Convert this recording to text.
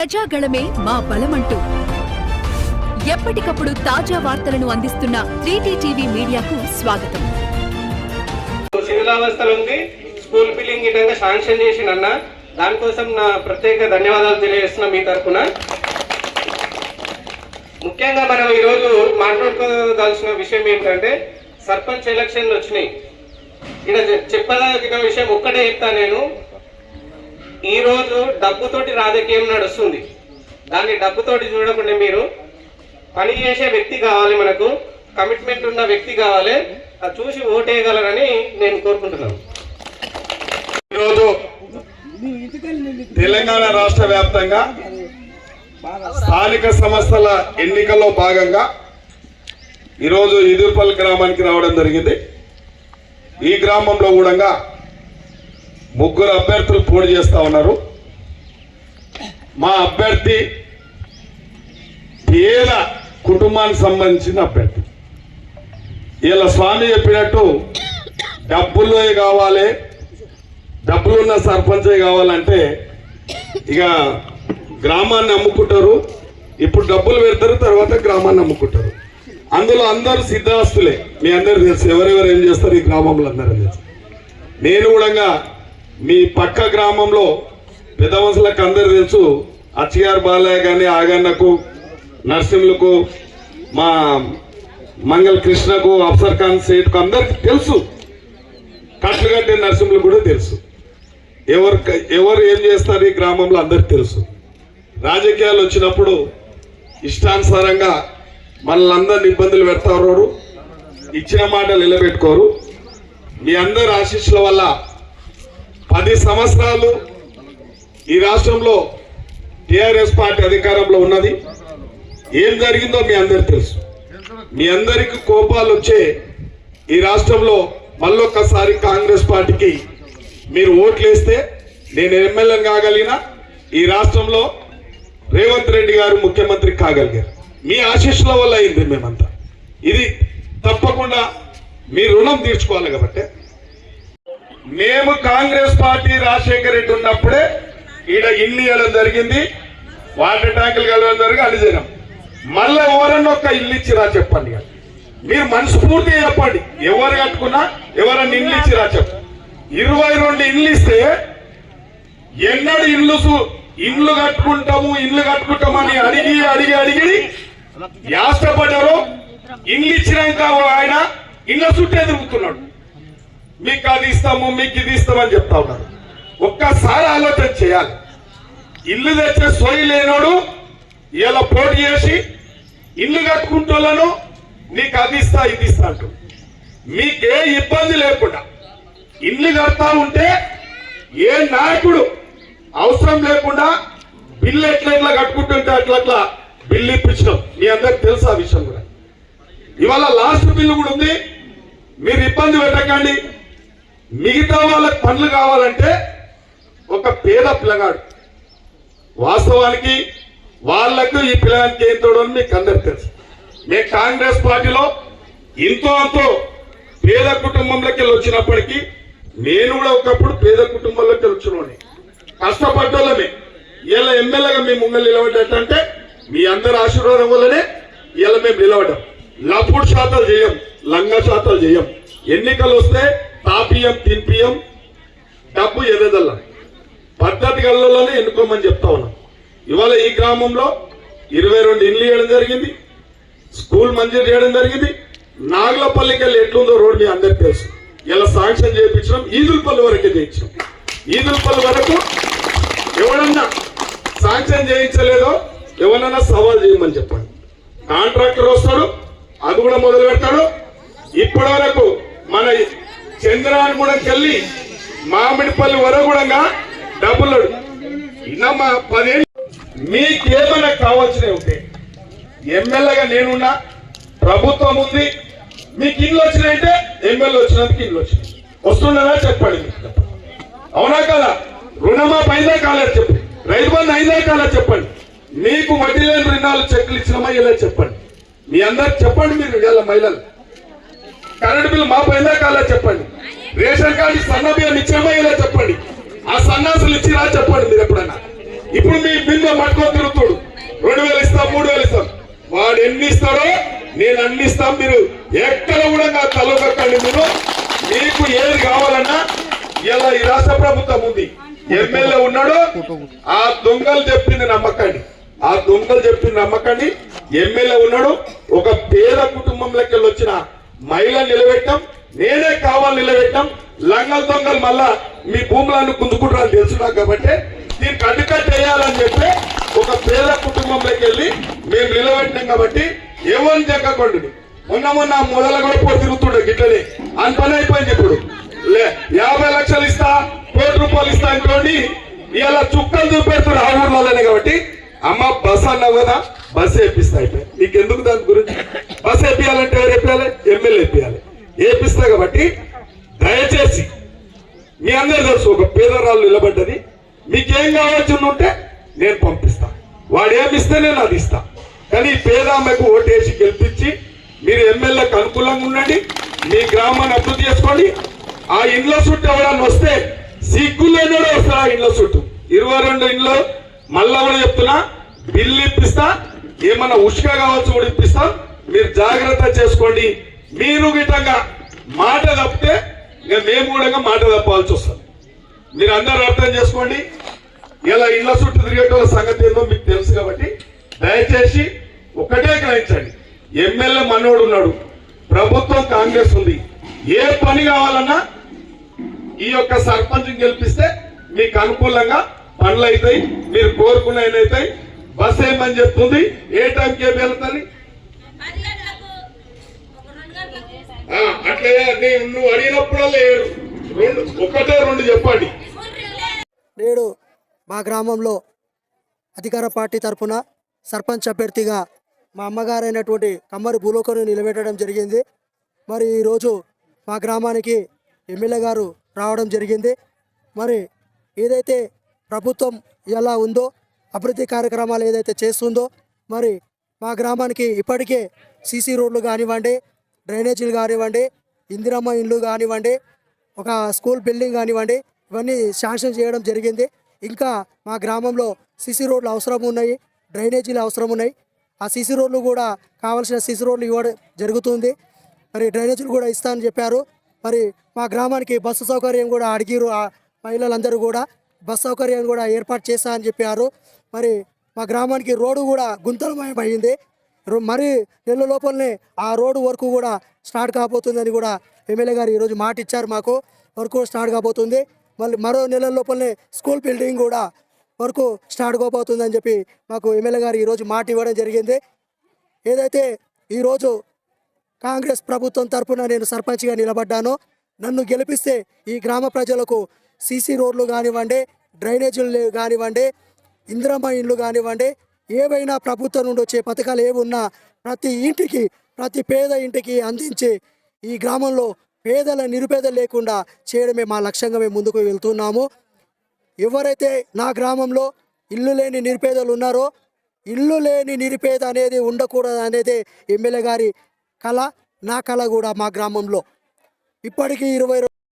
ప్రజాగళమే మా బలమంటూ. ఎప్పటికప్పుడు తాజా వార్తలను అందిస్తున్న త్రీటీ టీవీ మీడియాకు స్వాగతం. శిథిలావస్థలో ఉంది స్కూల్ బిల్డింగ్ విధంగా శాంక్షన్ చేసినన్న దానికోసం నా ప్రత్యేక ధన్యవాదాలు తెలియజేస్తున్నా మీ తరఫున ముఖ్యంగా మనం ఈరోజు మాట్లాడుకోదాల్సిన విషయం ఏంటంటే సర్పంచ్ ఎలక్షన్లు వచ్చినాయి. ఇక్కడ చెప్పదగిన విషయం ఒక్కటే చెప్తా నేను. ఈ రోజు డబ్బుతోటి రాజకీయం నడుస్తుంది. దాన్ని డబ్బుతోటి చూడకుండా మీరు పని చేసే వ్యక్తి కావాలి మనకు కమిట్మెంట్ ఉన్న వ్యక్తి కావాలి అది చూసి ఓటేయగలరని నేను కోరుకుంటున్నాను. ఈరోజు తెలంగాణ రాష్ట్ర వ్యాప్తంగా స్థానిక సంస్థల ఎన్నికల్లో భాగంగా ఈరోజు ఇదుర్పల్లి గ్రామానికి రావడం జరిగింది. ఈ గ్రామంలో కూడా ముగ్గురు అభ్యర్థులు పోటీ చేస్తూ ఉన్నారు. మా అభ్యర్థి పేద కుటుంబానికి సంబంధించిన అభ్యర్థి. వీళ్ళ స్వామి చెప్పినట్టు డబ్బులు కావాలి డబ్బులున్న సర్పంచే కావాలంటే ఇక గ్రామాన్ని అమ్ముకుంటారు. ఇప్పుడు డబ్బులు పెడతారు తర్వాత గ్రామాన్ని అమ్ముకుంటారు. అందులో అందరూ సిద్ధాస్తులే మీ అందరు తెలుసు ఎవరెవరు ఏం చేస్తారు ఈ గ్రామంలో అందరూ తెలుసు. నేను కూడా మీ పక్క గ్రామంలో పెద్ద మనుషులకు అందరు తెలుసు అచ్చిగారు బాలయ్య కానీ ఆగన్నకు నర్సింహులకు మా మంగళ కృష్ణకు అఫ్సర్ ఖాన్ సేట్కు అందరికి తెలుసు. కట్లు కట్టే నరసింహులు కూడా తెలుసు. ఎవరు ఎవరు ఏం చేస్తారు ఈ గ్రామంలో అందరికి తెలుసు. రాజకీయాలు వచ్చినప్పుడు ఇష్టానుసారంగా మనల్ని అందరిని ఇబ్బందులు పెడతారు. ఇచ్చిన మాటలు నిలబెట్టుకోరు. మీ అందరి ఆశీస్సుల వల్ల పది సంవత్సరాలు ఈ రాష్ట్రంలో టిఆర్ఎస్ పార్టీ అధికారంలో ఉన్నది. ఏం జరిగిందో మీ అందరికి తెలుసు. మీ అందరికి కోపాలు వచ్చే ఈ రాష్ట్రంలో మళ్ళొక్కసారి కాంగ్రెస్ పార్టీకి మీరు ఓట్లేస్తే నేను ఎమ్మెల్యేని కాగలిగిన ఈ రాష్ట్రంలో రేవంత్ రెడ్డి గారు ముఖ్యమంత్రి కాగలిగారు. మీ ఆశీస్సుల వల్ల అయింది మేమంతా. ఇది తప్పకుండా మీ రుణం తీర్చుకోవాలి కాబట్టి మేము కాంగ్రెస్ పార్టీ రాజశేఖర్ రెడ్డి ఉన్నప్పుడే ఈడ ఇల్లు ఇవ్వడం జరిగింది వాటర్ ట్యాంకులు కలవడం జరిగి అన్ని చేయడం మళ్ళీ ఎవరన్నా ఒక ఇల్లు ఇచ్చిరా చెప్పండి మీరు మనస్ఫూర్తిగా చెప్పండి. ఎవరు కట్టుకున్నా ఎవరన్నా ఇల్లు ఇచ్చిరా చెప్పు. ఇరవై రెండు ఇల్లు ఇస్తే ఎన్నడు ఇల్లు ఇల్లు కట్టుకుంటాము ఇల్లు కట్టుకుంటామని అడిగి అడిగి అడిగి యాష్టపడ్డారు ఇల్లు ఇచ్చినాక ఆయన ఇళ్ళ చుట్టే తిరుగుతున్నాడు మీకు అది ఇస్తాము మీకు ఇది ఇస్తామని చెప్తా ఉన్నారు. ఒక్కసారి ఆలోచన చేయాలి. ఇల్లు తెచ్చే సోయి లేనోడు ఇలా పోటీ చేసి ఇల్లు కట్టుకుంటోళ్ళను నీకు అది ఇస్తా ఇది ఇస్తా అంటూ. మీకే ఇబ్బంది లేకుండా ఇల్లు కడతా ఉంటే ఏ నాయకుడు అవసరం లేకుండా బిల్లు ఎట్లా ఎట్లా కట్టుకుంటుంటే అట్లా అట్లా బిల్లు ఇప్పించడం మీ అందరికి తెలుసు ఆ విషయం కూడా. ఇవాళ లాస్ట్ బిల్లు కూడా ఉంది. మీరు ఇబ్బంది పెట్టకండి. మిగతా వాళ్ళకి పనులు కావాలంటే ఒక పేద పిల్లగాడు. వాస్తవానికి వాళ్ళకు ఈ పిల్లగానికి ఏం తోడని మీకు అందరికి తెలుసు. మేము కాంగ్రెస్ పార్టీలో ఇంతో అంతో పేద కుటుంబంలోకి వచ్చినప్పటికీ నేను కూడా ఒకప్పుడు పేద కుటుంబంలోకి వెళ్ళి వచ్చినోని కష్టపడ్డోళ్ళమే. ఇలా ఎమ్మెల్యేగా మేము ముంగలు నిలబడ్డట్టంటే మీ అందరి ఆశీర్వాదం వల్లనే ఇలా మేము నిలబడ్డాం. లపుడు శాతాలు చేయం లంగా శాతాలు చేయం. ఎన్నికలు వస్తే తాపియం తినిపియం డబ్బు ఎదదల్ల పద్ధతి గల్లలోనే ఎన్నుకోమని చెప్తా ఉన్నాం. ఇవాళ ఈ గ్రామంలో ఇరవై రెండు ఇండ్లు వేయడం జరిగింది స్కూల్ మంజూరు చేయడం జరిగింది. నాగులపల్లికి వెళ్ళి ఎట్లుందో రోడ్ మీ అందరికి తెలుసు. ఇలా శాంక్షన్ చేయించడం ఈదులపల్లి వరకే చేయించాం ఈదులపల్లి వరకు ఎవడన్నా శాంక్షన్ చేయించలేదో ఎవరన్నా సవాల్ చేయమని చెప్పండి. కాంట్రాక్టర్ వస్తాడు అది కూడా మొదలు పెడతాడు ఇప్పటి వరకు మన చంద్రాయనగూడకి వెళ్ళి మామిడిపల్లి వరకు కూడా డబ్బులు ఇన్నమ్మా పదేళ్ళు ఏమైనా కావాల్సినవి ఉంటే ఎమ్మెల్యేగా నేనున్నా ప్రభుత్వం ఉంది మీకు ఇల్లు వచ్చినాయంటే ఎమ్మెల్యే వచ్చినందుకు ఇల్లు వచ్చినాయి. వస్తుండదా చెప్పండి అవునా కదా? రుణమాఫ్ అయిందా కాలేదు చెప్పండి. రైతు బంధు అయిందా కాలేదు చెప్పండి. మీకు వడ్డీ లేని రుణాలు చెక్కులు ఇచ్చినమా ఇలా చెప్పండి. మీ అందరు చెప్పండి మీరు ఇలా మహిళలు. కరెంటు బిల్లు మా పైన కాలేదు చెప్పండి? రేషన్ కార్డు సన్న బియ్యం ఇచ్చినమా ఇలా చెప్పండి. ఆ సన్నాసులు ఇచ్చిరా చెప్పండి మీరు ఎప్పుడన్నా. ఇప్పుడు మీ బిల్లు పట్టుకొని తిరుగుతాడు. రెండు వేలు ఇస్తాం మూడు వేలు ఇస్తాం. వాడు ఎన్ని ఇస్తాడో నేను అన్ని ఇస్తాం మీరు. ఎక్కడ కూడా నా తలొక్కండి మీరు. మీకు ఏది కావాలన్నా ఇలా ఈ రాష్ట్ర ప్రభుత్వం ఉంది. ఎమ్మెల్యే ఉన్నాడు. ఆ దొంగలు చెప్పింది నమ్మకండి. ఆ దొంగలు చెప్పింది నమ్మకండి. ఎమ్మెల్యే ఉన్నాడు. ఒక పేద కుటుంబంలోకి లెక్కలు వచ్చిన మహిళ నిలబెట్టాం నేనే కావాలి నిలబెట్టాం లంగల దొంగలు మళ్ళా మీ భూములను కుందుకుంటారని తెలుసు నాకు కాబట్టి దీనికి అడ్డుకట్ట వేయాలని చెప్పి ఒక పేద కుటుంబంలోకి వెళ్ళి మేము నిలబెట్టినాం కాబట్టి ఎవరిని చెక్కకండి మొన్న మొన్న మొదల కూడా తిరుగుతుండే గిట్లనే. అని పని అయిపోయింది ఇప్పుడు. లే యాభై లక్షలు ఇస్తా కోటి రూపాయలు ఇస్తా అనుకోండి ఇలా చుక్కలు చూపెడుతున్నారు ఆ ఊర్లోనే కాబట్టి. అమ్మ బస్ అన్నావు కదా బస్ వేపిస్తా అయిపోయి నీకెందుకు దాని గురించి? బస్ వేపియాలంటే ఎవరు వేపియాలి ఎమ్మెల్యే వేపియాలి వేపిస్తా కాబట్టి దయచేసి మీ అందరు తెలుసు ఒక పేదరాళ్ళు నిలబడ్డది. మీకేం కావచ్చు ఉంటే నేను పంపిస్తా. వాడు ఏమిస్తే నేను అది ఇస్తా. కానీ ఈ పేద ఓటేసి గెలిపించి మీరు ఎమ్మెల్యేకి అనుకూలంగా ఉండండి మీ గ్రామాన్ని అభివృద్ధి చేసుకోండి. ఆ ఇండ్ల చుట్టూ ఎవడన్నా వస్తే సిగ్గులేనోడే వస్తాడు ఆ ఇండ్ల చుట్టూ. ఇరవై రెండు ఇండ్లు మళ్ళా కూడా చెప్తున్నా బిల్లు ఇప్పిస్తా ఏమన్నా ఉష్క కావచ్చు కూడా ఇప్పిస్తాం. మీరు జాగ్రత్త చేసుకోండి. మీరు గిటంగా మాట తప్పితే ఇంకా మేము కూడా మాట తప్పాల్సి వస్తుంది. మీరు అందరూ అర్థం చేసుకోండి. ఇలా ఇళ్ళ చుట్టూ తిరిగేటోళ్ళ సంగతి ఏందో మీకు తెలుసు కాబట్టి దయచేసి ఒకటే గ్రహించండి. ఎమ్మెల్యే మనోడు ఉన్నాడు. ప్రభుత్వం కాంగ్రెస్ ఉంది. ఏ పని కావాలన్నా ఈ యొక్క సర్పంచ్ గెలిపిస్తే మీకు అనుకూలంగా పనులు అవుతాయి మీరు కోరుకున్న అవుతాయి. బస్ ఏమని చెప్తుంది? ఏ టైంకి ఏమి వెళ్తుంది పది గంటలకు ఒక రెండు గంటలకు ఆ, అట్లే నేను నువ్వు అడిగినప్పుడల్లా రెండు ఒకటే రెండు చెప్పండి. నేడు మా గ్రామంలో అధికార పార్టీ తరఫున సర్పంచ్ అభ్యర్థిగా మా అమ్మగారైనటువంటి కమ్మరి భూలోకను నిలబెట్టడం జరిగింది. మరి ఈరోజు మా గ్రామానికి ఎమ్మెల్యే గారు రావడం జరిగింది. మరి ఏదైతే ప్రభుత్వం ఎలా ఉందో అభివృద్ధి కార్యక్రమాలు ఏదైతే చేస్తుందో మరి మా గ్రామానికి ఇప్పటికే సీసీ రోడ్లు కానివ్వండి డ్రైనేజీలు కానివ్వండి ఇందిరమ్మ ఇండ్లు కానివ్వండి ఒక స్కూల్ బిల్డింగ్ కానివ్వండి ఇవన్నీ శాంక్షన్ చేయడం జరిగింది. ఇంకా మా గ్రామంలో సిసి రోడ్లు అవసరం ఉన్నాయి డ్రైనేజీలు అవసరం ఉన్నాయి. ఆ సిసి రోడ్లు కూడా కావాల్సిన సిసి రోడ్లు ఇవ్వడం జరుగుతుంది. మరి డ్రైనేజీలు కూడా ఇస్తా అని చెప్పారు. మరి మా గ్రామానికి బస్సు సౌకర్యం కూడా అడిగిరు ఆ మహిళలందరూ కూడా బస్సు సౌకర్యం కూడా ఏర్పాటు చేస్తా అని చెప్పారు. మరి మా గ్రామానికి రోడ్డు కూడా గుంతలమయమైంది. మరి నెల లోపలనే ఆ రోడ్డు వర్క్ కూడా స్టార్ట్ కాబోతుందని కూడా ఎమ్మెల్యే గారు ఈరోజు మాట ఇచ్చారు మాకు. వర్క్ స్టార్ట్ కాబోతుంది. మళ్ళీ మరో నెల లోపలనే స్కూల్ బిల్డింగ్ కూడా వరకు స్టార్ట్ కాబోతుందని చెప్పి మాకు ఎమ్మెల్యే గారు ఈరోజు మాట ఇవ్వడం జరిగింది. ఏదైతే ఈరోజు కాంగ్రెస్ ప్రభుత్వం తరఫున నేను సర్పంచ్గా నిలబడ్డాను నన్ను గెలిపిస్తే ఈ గ్రామ ప్రజలకు సీసీ రోడ్లు కానివ్వండి డ్రైనేజీలు కానివ్వండి ఇందిరమ్మ ఇండ్లు కానివ్వండి ఏవైనా ప్రభుత్వం నుండి వచ్చే పథకాలు ఏమున్నా ప్రతి ఇంటికి ప్రతి పేద ఇంటికి అందించి ఈ గ్రామంలో పేదల నిరుపేదలు లేకుండా చేయడమే మా లక్ష్యంగా మేము ముందుకు వెళ్తున్నాము. ఎవరైతే నా గ్రామంలో ఇల్లు లేని నిరుపేదలు ఉన్నారో ఇల్లు లేని నిరుపేద అనేది ఉండకూడదు అనేది ఎమ్మెల్యే గారి కళ నా కళ కూడా మా గ్రామంలో. ఇప్పటికీ ఇరవై